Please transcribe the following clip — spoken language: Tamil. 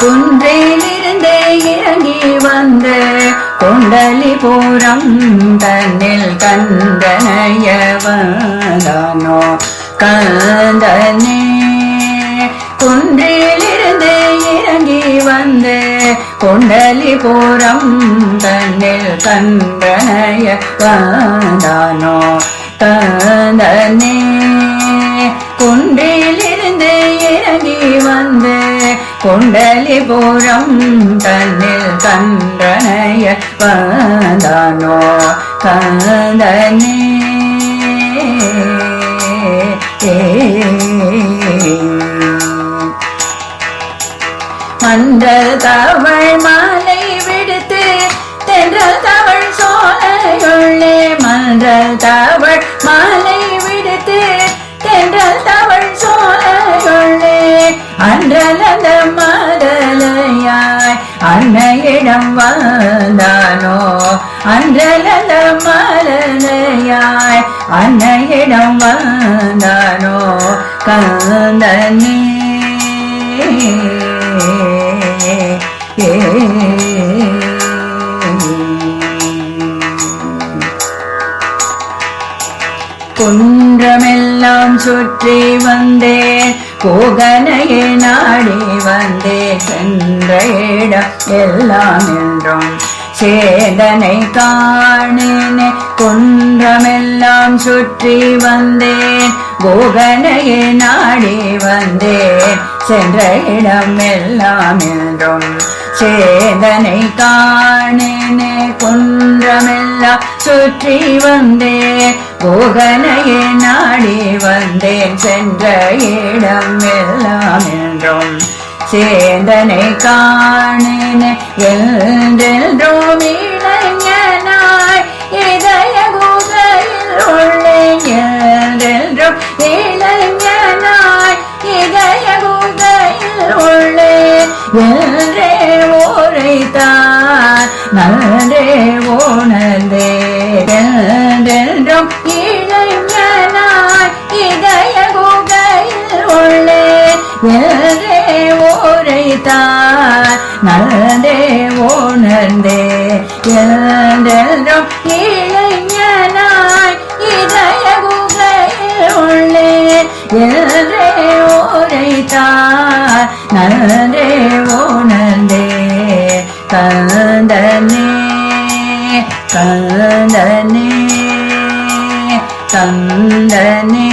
குன்றிலிருந்தே இறங்கி வந்து குண்டலிபுரம் தன்னில் கந்தனையவனோ கந்தனே. குன்றிலிருந்து இறங்கி வந்து குண்டலிபுரம் தன்னில் கந்தனைய வந்தானோ கந்தனே. குன்றிலிருந்து இறங்கி வந்து குண்டலிபுரம் தன்னில் கன்றனைய பதனோ கந்தனே. மன்றல் தவள் மாலை வந்தானோ? அன்றலந்த மலனையாய் அன்னையிடம் வந்தானோ? கந்தனே. குன்றமெல்லாம் சுற்றி வந்தேன். கோகனையை நாடி வந்தே சென்ற இடம் எல்லாம் என்றும். சேதனை காணினே குன்றமெல்லாம் சுற்றி வந்தேன் கோகனையை நாடி வந்தேன் சென்ற இடம் எல்லாம் என்றும். சேதனை காணினே குன்றமெல்லாம் சுற்றி வந்தேன் போகனையே நாடி வந்தேன் சென்ற இடம் எல்லாம் என்றும். சேந்தனை காணினே என்றென்றும் இளைஞனாய் இதய குகையில் உள்ளே இளைஞனாய் இதய குகையில் உள்ளே என்றே ஓரைத்தான் நன்றே உணர்ந்தே என்றென்றும் இளைஞனாய் இதய குகையில் உள்ளே என்றே ஓரைத்தான் நன்றே உணர்ந்தே. என்றென்றும் இளைஞனாய் இதய குகையில் உள்ளே என்றே ஓரைத்தான் நன்றே உணர்ந்தே. கந்தனே கந்தனே. கந்தனே